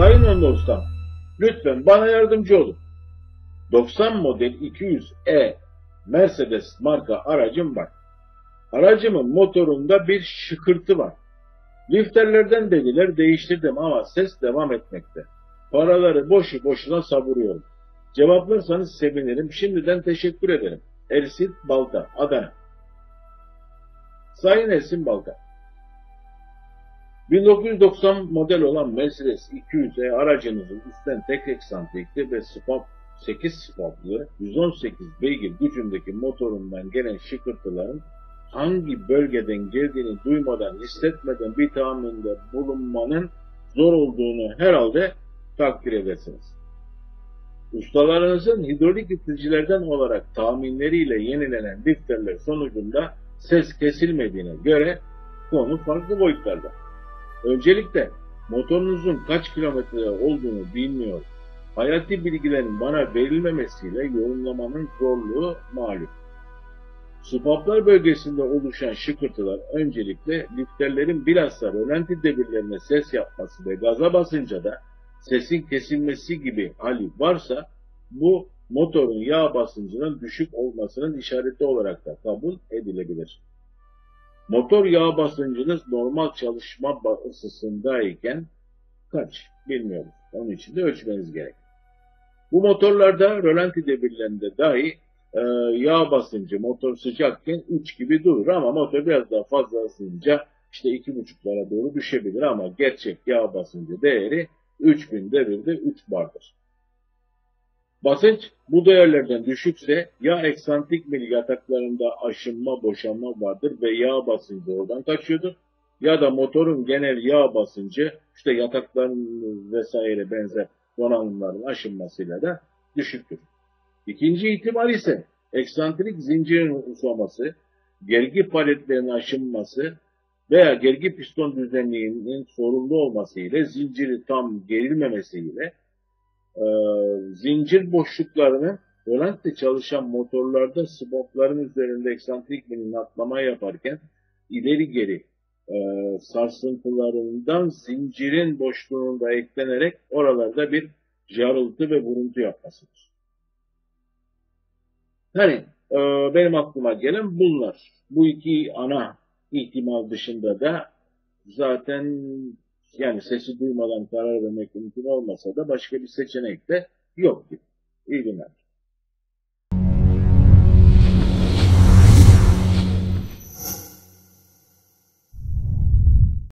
Sayın Onlu Ustam, lütfen bana yardımcı olun. 90 model 200E Mercedes marka aracım var. Aracımın motorunda bir şıkırtı var. Lifterlerden dediler değiştirdim ama ses devam etmekte. Paraları boşu boşuna savuruyorum. Cevaplarsanız sevinirim. Şimdiden teşekkür ederim. Ersin Balta, Adana. Sayın Ersin Balta. 1990 model olan Mercedes 200'e aracınızın üstten tek eksantrikli ve spap 8 spaplı 118 beygir gücündeki motorundan gelen şıkırtıların hangi bölgeden geldiğini duymadan, hissetmeden bir tahminde bulunmanın zor olduğunu herhalde takdir edersiniz. Ustalarınızın hidrolik iticilerden olarak tahminleriyle yenilenen lifterler sonucunda ses kesilmediğine göre konu farklı boyutlarda. Öncelikle motorunuzun kaç kilometre olduğunu bilmiyor. Hayati bilgilerin bana verilmemesiyle yorumlamanın zorluğu malum. Spaplar bölgesinde oluşan şıkırtılar öncelikle lifterlerin bilhassa rölanti devirlerine ses yapması ve gaza basınca da sesin kesilmesi gibi hali varsa bu motorun yağ basıncının düşük olmasının işareti olarak da kabul edilebilir. Motor yağ basıncınız normal çalışma ısısındayken kaç bilmiyoruz. Onun için de ölçmeniz gerek. Bu motorlarda rölanti devirlerinde dahi e, yağ basıncı motor sıcakken 3 gibi durur ama motor biraz daha fazla ısınınca işte 2,5'lara doğru düşebilir ama gerçek yağ basıncı değeri 3000 devirde 3 bardır. Basınç bu değerlerden düşükse ya eksantrik mil yataklarında aşınma boşanma vardır ve yağ basıncı oradan kaçıyordur ya da motorun genel yağ basıncı işte yatakların vesaire benzer donanımların aşınmasıyla da düşüktür. İkinci ihtimal ise eksantrik zincirin uzaması, gergi paletlerin aşınması veya gergi piston düzenliğinin sorunlu olması ile zinciri tam gerilmemesiyle e, zincir boşluklarını Volantte çalışan motorlarda spotların üzerinde eksantrik atlama yaparken ileri geri e, sarsıntılarından zincirin boşluğunda eklenerek oralarda bir jarıltı ve vuruntu yapmasıdır. Hani e, benim aklıma gelen bunlar. Bu iki ana ihtimal dışında da zaten yani sesi duymadan karar vermek mümkün olmasa da başka bir seçenek de елки или мяч.